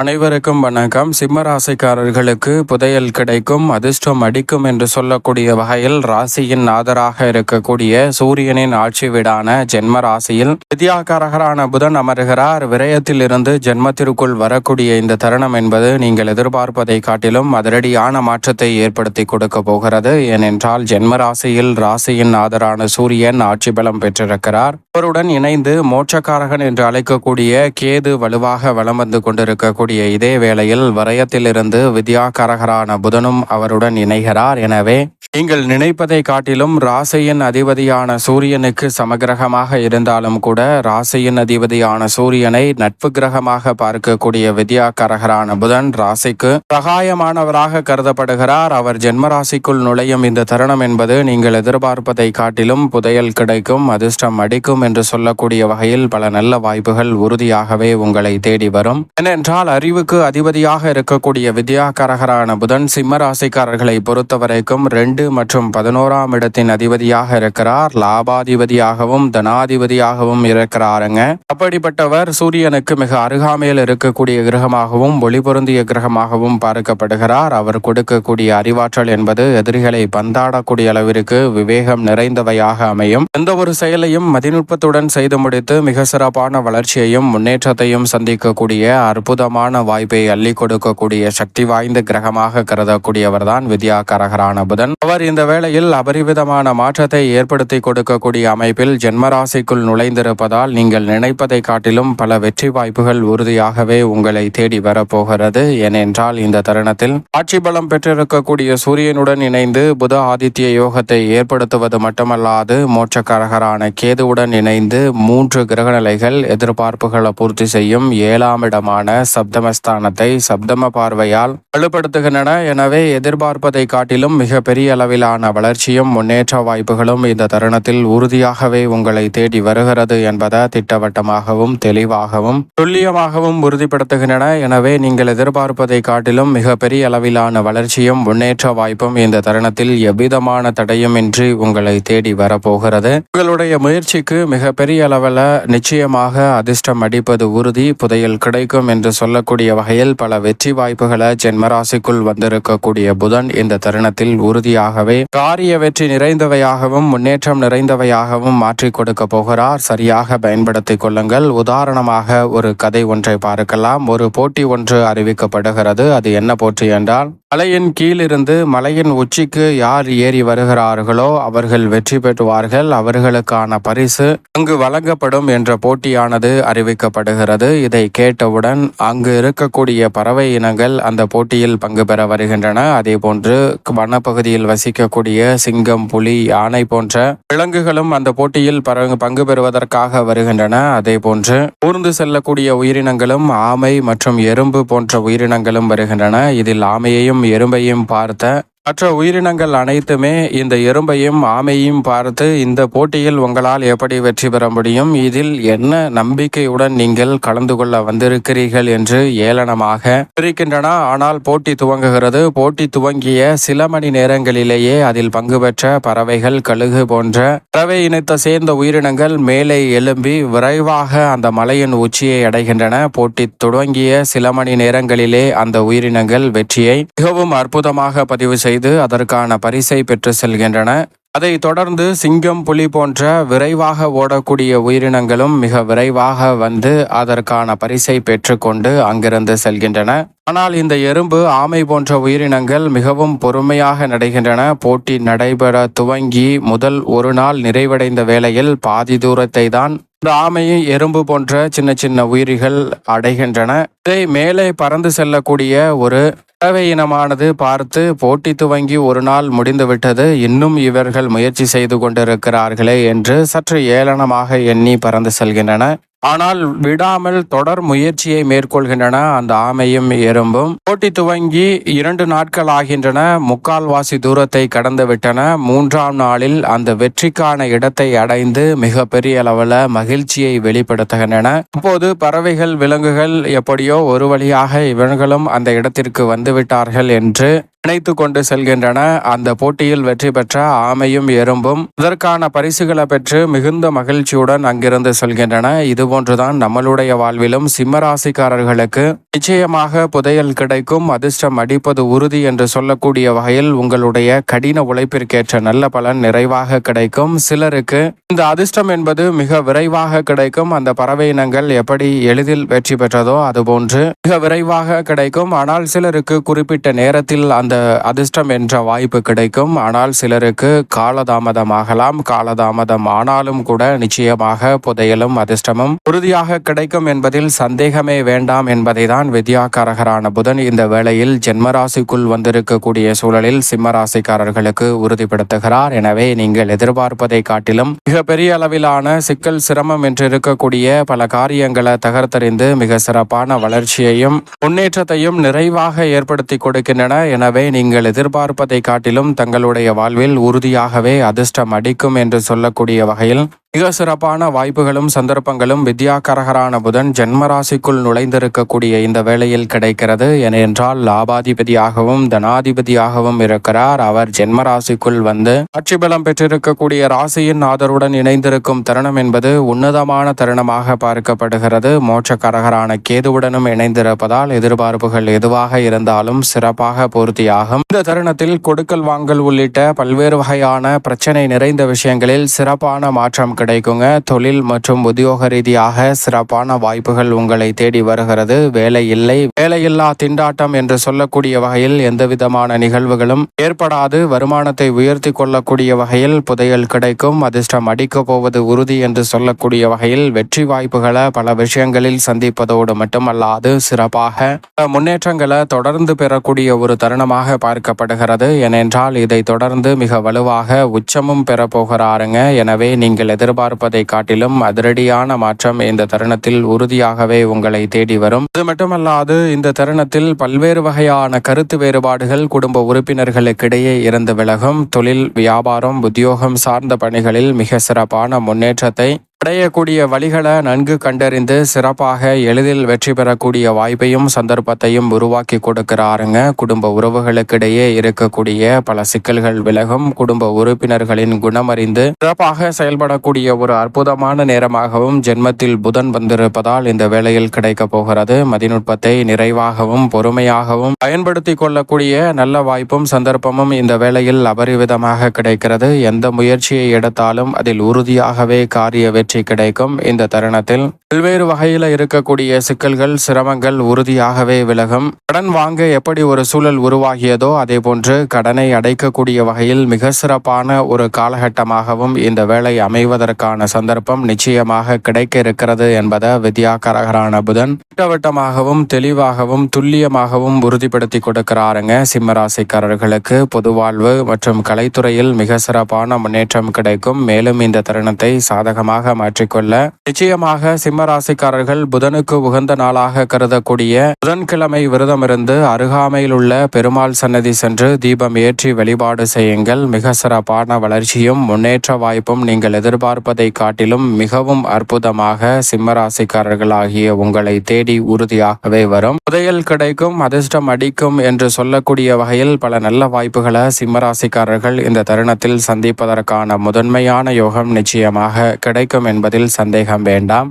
அனைவருக்கும் வணக்கம். சிம்ம ராசிக்காரர்களுக்கு புதையல் கிடைக்கும் அதிர்ஷ்டம் அடிக்கும் என்று சொல்லக்கூடிய வகையில் ராசியின் நாதராக இருக்கக்கூடிய சூரியனின் ஆட்சி வீடான ஜென்ம ராசியில் வித்யாகாரகரான புதன் அமர்கிறார். விரயத்தில் இருந்து ஜென்மத்திற்குள் வரக்கூடிய இந்த தருணம் என்பது நீங்கள் எதிர்பார்ப்பதை காட்டிலும் அதிரடியான மாற்றத்தை ஏற்படுத்தி கொடுக்க போகிறது. ஏனென்றால் ஜென்ம ராசியில் ராசியின் நாதரான சூரியன் ஆட்சி பலம் பெற்றிருக்கிறார். அவருடன் இணைந்து மோட்சக்காரகன் என்று அழைக்கக்கூடிய கேது வலுவாக வலம் வந்து கொண்டிருக்கக்கூடிய இதே வேளையில் வரையத்திலிருந்து வித்யாகரகரான புதனும் அவருடன் இணைகிறார். எனவே நீங்கள் நினைப்பதை காட்டிலும் ராசியின் அதிபதியான சூரியனுக்கு சமகிரகமாக இருந்தாலும் கூட ராசியின் அதிபதியான சூரியனை நட்பு கிரகமாக பார்க்கக்கூடிய வித்யாக்கரகரான புதன் ராசிக்கு சகாயமானவராக கருதப்படுகிறார். அவர் ஜென்ம ராசிக்குள் நுழையும் இந்த தருணம் என்பது நீங்கள் எதிர்பார்ப்பதை காட்டிலும் புதையல் கிடைக்கும் அதிர்ஷ்டம் அடிக்கும் என்று சொல்லக்கூடிய வகையில் பல நல்ல வாய்ப்புகள் உறுதியாகவே உங்களை தேடி வரும். ஏனென்றால் அறிவுக்கு அதிபதியாக இருக்கக்கூடிய வித்யாகரகரான புதன் சிம்ம ராசிக்காரர்களை பொறுத்தவரைக்கும் ரெண்டு மற்றும் பதினோராம் இடத்தின் அதிபதியாக இருக்கிறார். லாபாதிபதியாகவும் தனாதிபதியாகவும் இருக்கிறாருங்க. அப்படிப்பட்டவர் சூரியனுக்கு மிக அருகாமையில் இருக்கக்கூடிய கிரகமாகவும் ஒளிபொருந்திய கிரகமாகவும் பார்க்கப்படுகிறார். அவர் கொடுக்கக்கூடிய அறிவாற்றல் என்பது எதிரிகளை பந்தாடக்கூடிய அளவிற்கு விவேகம் நிறைந்தவையாக அமையும். எந்த ஒரு செயலையும் மதிநுட்பத்துடன் செய்து முடித்து மிக சிறப்பான வளர்ச்சியையும் முன்னேற்றத்தையும் சந்திக்கக்கூடிய அற்புதமான வாய்ப்பை அள்ளி கொடுக்கக்கூடிய சக்தி வாய்ந்த கிரகமாக கருதக்கூடியவர் தான் வித்யா கரகரான புதன். அவர் இந்த வேளையில் அபரிவிதமான மாற்றத்தை ஏற்படுத்தி கொடுக்கக்கூடிய அமைப்பில் ஜென்மராசிக்குள் நுழைந்திருப்பதால் நீங்கள் நினைப்பதை காட்டிலும் பல வெற்றி வாய்ப்புகள் உறுதியாகவே உங்களை தேடி வரப்போகிறது. ஏனென்றால் இந்த தருணத்தில் ஆட்சி பலம் பெற்றிருக்கக்கூடிய சூரியனுடன் இணைந்து புத ஆதித்ய யோகத்தை ஏற்படுத்துவது மட்டுமல்லாது மோட்சக்காரகரான கேதுவுடன் இணைந்து மூன்று கிரகநிலைகள் எதிர்பார்ப்புகளை பூர்த்தி செய்யும் ஏழாம் இடமான சப்தமஸ்தானத்தை சப்தம பார்வையால் வலுப்படுத்துகின்றன. எனவே எதிர்பார்ப்பதை காட்டிலும் மிக அளவிலான வளர்ச்சியும் முன்னேற்ற வாய்ப்புகளும் இந்த தருணத்தில் உறுதியாகவே உங்களை தேடி வருகிறது என்பதை திட்டவட்டமாகவும் தெளிவாகவும் துல்லியமாகவும் உறுதிப்படுத்துகின்றன. எனவே நீங்கள் எதிர்பார்ப்பதை காட்டிலும் மிக பெரிய அளவிலான வளர்ச்சியும் முன்னேற்ற வாய்ப்பும் இந்த தருணத்தில் எவ்விதமான தடையுமின்றி உங்களை தேடி வரப்போகிறது. உங்களுடைய முயற்சிக்கு மிக பெரிய அளவில் நிச்சயமாக அதிர்ஷ்டம் அடிப்பது உறுதி புதையல் கிடைக்கும் என்று சொல்லக்கூடிய வகையில் பல வெற்றி வாய்ப்புகளை ஜென்மராசிக்குள் வந்திருக்கக்கூடிய புதன் இந்த தருணத்தில் உறுதியாக ஆகவே காரிய வெற்றி நிறைந்தவையாகவும் முன்னேற்றம் நிறைந்தவையாகவும் மாற்றிக் கொடுக்க போகிறார். சரியாக பயன்படுத்திக் கொள்ளுங்கள். உதாரணமாக ஒரு கதை ஒன்றை பார்க்கலாம். ஒரு போட்டி ஒன்று அறிவிக்கப்படுகிறது. அது என்ன போட்டி என்றால் மலையின் கீழிருந்து மலையின் உச்சிக்கு யார் ஏறி வருகிறார்களோ அவர்கள் வெற்றி பெற்றுவார்கள் அவர்களுக்கான பரிசு அங்கு வழங்கப்படும் என்ற போட்டியானது அறிவிக்கப்படுகிறது. இதை கேட்டவுடன் அங்கு இருக்கக்கூடிய பறவை இனங்கள் அந்த போட்டியில் பங்கு பெற வருகின்றன. அதே போன்று வனப்பகுதியில் வசிக்கக்கூடிய சிங்கம் புலி யானை போன்ற விலங்குகளும் அந்த போட்டியில் பங்கு பெறுவதற்காக வருகின்றன. அதே போன்று ஊர்ந்து செல்லக்கூடிய உயிரினங்களும் ஆமை மற்றும் எறும்பு போன்ற உயிரினங்களும் வருகின்றன. இதில் ஆமையையும் எறும்பையும் பார்த்த மற்ற உயிரினங்கள் அனைத்துமே இந்த எறும்பையும் ஆமையும் பார்த்து இந்த போட்டியில் உங்களால் எப்படி வெற்றி பெற முடியும்? இதில் என்ன நம்பிக்கையுடன் நீங்கள் கலந்து கொள்ள வந்திருக்கிறீர்கள் என்று ஏளனமாக இருக்கின்றன ஆனால் போட்டி துவங்குகிறது. போட்டி துவங்கிய சில மணி நேரங்களிலேயே அதில் பங்கு பெற்ற பறவைகள் கழுகு போன்ற பறவை இனத்தை சேர்ந்த உயிரினங்கள் மேலே எழும்பி விரைவாக அந்த மலையின் உச்சியை அடைகின்றன. போட்டி தொடங்கிய சில மணி நேரங்களிலே அந்த உயிரினங்கள் வெற்றியை மிகவும் அற்புதமாக பதிவு செய்து அதற்கான பரிசை பெற்று செல்கின்றன. அதை தொடர்ந்து சிங்கம் புலி போன்ற விரைவாக ஓடக்கூடிய உயிரினங்களும் மிக விரைவாக வந்து அதற்கான பரிசை பெற்றுக்கொண்டு அங்கிருந்து செல்கின்றன. ஆனால் இந்த எறும்பு ஆமை போன்ற உயிரினங்கள் மிகவும் பொறுமையாக நடைகின்றன. போட்டி நடைபெற துவங்கி முதல் ஒரு நாள் நிறைவடைந்த வேளையில் பாதி தூரத்தை தான் இந்த ஆமையை எறும்பு போன்ற சின்ன சின்ன உயிரிகள் அடைகின்றன. இதை மேலே பறந்து செல்லக்கூடிய ஒரு பறவை இனமானது பார்த்து போட்டி துவங்கி ஒரு நாள் முடிந்துவிட்டது. இன்னும் இவர்கள் முயற்சி செய்து கொண்டிருக்கிறார்களே என்று சற்று ஏளனமாக எண்ணி பறந்து செல்கின்றன. ஆனால் விடாமல் தொடர் முயற்சியை மேற்கொள்கின்றன. அந்த ஆமையும் எறும்பும் போட்டி துவங்கி இரண்டு நாட்கள் ஆகின்றன. முக்கால்வாசி தூரத்தை கடந்து விட்டன. மூன்றாம் நாளில் அந்த வெற்றிக்கான இடத்தை அடைந்து மிகப்பெரிய அளவில் மகிழ்ச்சியை வெளிப்படுத்துகின்றன. அப்போது பறவைகள் விலங்குகள் எப்படியோ ஒரு வழியாக இவர்களும் அந்த இடத்திற்கு வந்துவிட்டார்கள் என்று இணைத்து கொண்டு செல்கின்றன. அந்த போட்டியில் வெற்றி பெற்ற ஆமையும் எறும்பும் இதற்கான பரிசுகளை பெற்று மிகுந்த மகிழ்ச்சியுடன் அங்கிருந்து செல்கின்றன. இதுபோன்றுதான் நம்மளுடைய வாழ்விலும் சிம்மராசிக்காரர்களுக்கு நிச்சயமாக புதையல் கிடைக்கும். அதிர்ஷ்டம் அடிப்பது உறுதி என்று சொல்லக்கூடிய வகையில் உங்களுடைய கடின உழைப்பிற்கேற்ற நல்ல பலன் நிறைவாக கிடைக்கும். சிலருக்கு இந்த அதிர்ஷ்டம் என்பது மிக விரைவாக கிடைக்கும். அந்த பறவை இனங்கள் எப்படி எளிதில் வெற்றி பெற்றதோ அதுபோன்று மிக விரைவாக கிடைக்கும். ஆனால் சிலருக்கு குறிப்பிட்ட நேரத்தில் அந்த அதிர்ஷ்டம் என்ற வாய்ப்பு கிடைக்கும். ஆனால் சிலருக்கு காலதாமதமாகலாம் காலதாமதம் ஆனாலும் கூட நிச்சயமாக புதையலும் அதிர்ஷ்டமும் உறுதியாக கிடைக்கும் என்பதில் சந்தேகமே வேண்டாம் என்பதை தான் வித்யாகாரகரான புதன் இந்த வேளையில் ஜென்மராசிக்குள் வந்திருக்கக்கூடிய சூழலில் சிம்மராசிக்காரர்களுக்கு உறுதிப்படுத்துகிறார். எனவே நீங்கள் எதிர்பார்ப்பதை காட்டிலும் மிக பெரிய அளவிலான சிக்கல் சிரமம் என்று இருக்கக்கூடிய பல காரியங்களை தகர்த்தறிந்து மிக சிறப்பான வளர்ச்சியையும் முன்னேற்றத்தையும் நிறைவாக ஏற்படுத்தி கொடுக்கின்றன. எனவே நீங்கள் எதிர்பார்ப்பதை காட்டிலும் தங்களுடைய வாழ்வில் உறுதியாகவே அதிர்ஷ்டம் அடிக்கும் என்று சொல்லக்கூடிய வகையில் மிக சிறப்பான வாய்ப்புகளும் சந்தர்ப்பங்களும் வித்யாகரகரான புதன் ஜென்மராசிக்குள் நுழைந்திருக்கக்கூடிய இந்த வேளையில் கிடைக்கிறது. ஏனென்றால் லாபாதிபதியாகவும் தனாதிபதியாகவும் இருக்கிறார். அவர் ஜென்மராசிக்குள் வந்து ஆட்சி பலம் பெற்றிருக்கக்கூடிய ராசியின் ஆதருடன் இணைந்திருக்கும் தருணம் என்பது உன்னதமான தருணமாக பார்க்கப்படுகிறது. மோட்சக்கரகரான கேதுவுடனும் இணைந்திருப்பதால் எதிர்பார்ப்புகள் எதுவாக இருந்தாலும் சிறப்பாக பூர்த்தியாகும். இந்த தருணத்தில் கொடுக்கல் வாங்கல் உள்ளிட்ட பல்வேறு வகையான பிரச்சனை நிறைந்த விஷயங்களில் சிறப்பான மாற்றம் கிடைக்குங்க. தொழில் மற்றும் உத்தியோக ரீதியாக சிறப்பான வாய்ப்புகள் உங்களை தேடி வருகிறது. வேலை இல்லை. வேலையில்லா திண்டாட்டம் என்று சொல்லக்கூடிய வகையில் எந்தவிதமான நிகழ்வுகளும் ஏற்படாது. வருமானத்தை உயர்த்தி கொள்ளக்கூடிய வகையில் புதையல் கிடைக்கும். அதிர்ஷ்டம் அடிக்கப் போவது உறுதி என்று சொல்லக்கூடிய வகையில் வெற்றி வாய்ப்புகளை பல விஷயங்களில் சந்திப்பதோடு மட்டுமல்லாது சிறப்பாக முன்னேற்றங்களை தொடர்ந்து பெறக்கூடிய ஒரு தருணமாக பார்க்கப்படுகிறது. ஏனென்றால் இதை தொடர்ந்து மிக வலுவாக உச்சமும் பெறப்போகிறாருங்க எனவே நீங்கள் எதிர்பார்ப்பதை காட்டிலும் அதிரடியான மாற்றம் இந்த தருணத்தில் உறுதியாகவே உங்களை தேடி வரும். அது மட்டுமல்லாது இந்த தருணத்தில் பல்வேறு வகையான கருத்து வேறுபாடுகள் குடும்ப உறுப்பினர்களுக்கிடையே இருந்து விலகும். தொழில் வியாபாரம் உத்தியோகம் சார்ந்த பணிகளில் மிக சிறப்பான முன்னேற்றத்தை அடையக்கூடிய வழிகளை நன்கு கண்டறிந்து சிறப்பாக எளிதில் வெற்றி பெறக்கூடிய வாய்ப்பையும் சந்தர்ப்பத்தையும் உருவாக்கி கொடுக்கிறாருங்க. குடும்ப உறவுகளுக்கிடையே இருக்கக்கூடிய பல சிக்கல்கள் விலகும். குடும்ப உறுப்பினர்களின் குணமறிந்து சிறப்பாக செயல்படக்கூடிய ஒரு அற்புதமான நேரமாகவும் ஜென்மத்தில் புதன் வந்திருப்பதால் இந்த வேளையில் கிடைக்க போகிறது. மதிநுட்பத்தை நிறைவாகவும் பொறுமையாகவும் பயன்படுத்தி கொள்ளக்கூடிய நல்ல வாய்ப்பும் சந்தர்ப்பமும் இந்த வேளையில் அபரிவிதமாக கிடைக்கிறது. எந்த முயற்சியை எடுத்தாலும் அதில் உறுதியாகவே காரிய வெற்றி கிடைக்கும் இந்த தருணத்தில். பல்வேறு வகையில் இருக்கக்கூடிய சிக்கல்கள் சிரமங்கள் உறுதியாகவே விலகும். கடன் வாங்க எப்படி ஒரு சூழல் உருவாகியதோ அதே போன்று கடனை அடைக்கக்கூடிய வகையில் மிக சிறப்பான ஒரு காலகட்டமாகவும் இந்த வேலை அமைவதற்கான சந்தர்ப்பம் நிச்சயமாக கிடைக்க இருக்கிறது என்பதை வித்யாகரகரான புதன் திட்டவட்டமாகவும் தெளிவாகவும் துல்லியமாகவும் உறுதிப்படுத்தி கொடுக்கிறாருங்க. சிம்மராசிக்காரர்களுக்கு பொது வாழ்வு மற்றும் கலைத்துறையில் மிக சிறப்பான முன்னேற்றம் கிடைக்கும். மேலும் இந்த தருணத்தை சாதகமாக மாற்றிக்கொள்ள நிச்சயமாக சிம்ம கும்பராசிக்காரர்கள் புதனுக்கு உகந்த நாளாக கருதக்கூடிய புதன்கிழமை விரதமிருந்து அருகாமையில் உள்ள பெருமாள் சன்னதி சென்று தீபம் ஏற்றி வழிபாடு செய்யுங்கள். மிக சிறப்பான வளர்ச்சியும் முன்னேற்ற வாய்ப்பும் நீங்கள் எதிர்பார்ப்பதை காட்டிலும் மிகவும் அற்புதமாக சிம்மராசிக்காரர்களாகிய உங்களை தேடி உறுதியாகவே வரும். புதையல் கிடைக்கும் அதிர்ஷ்டம் அடிக்கும் என்று சொல்லக்கூடிய வகையில் பல நல்ல வாய்ப்புகளை சிம்மராசிக்காரர்கள் இந்த தருணத்தில் சந்திப்பதற்கான முதன்மையான யோகம் நிச்சயமாக கிடைக்கும் என்பதில் சந்தேகம் வேண்டாம்.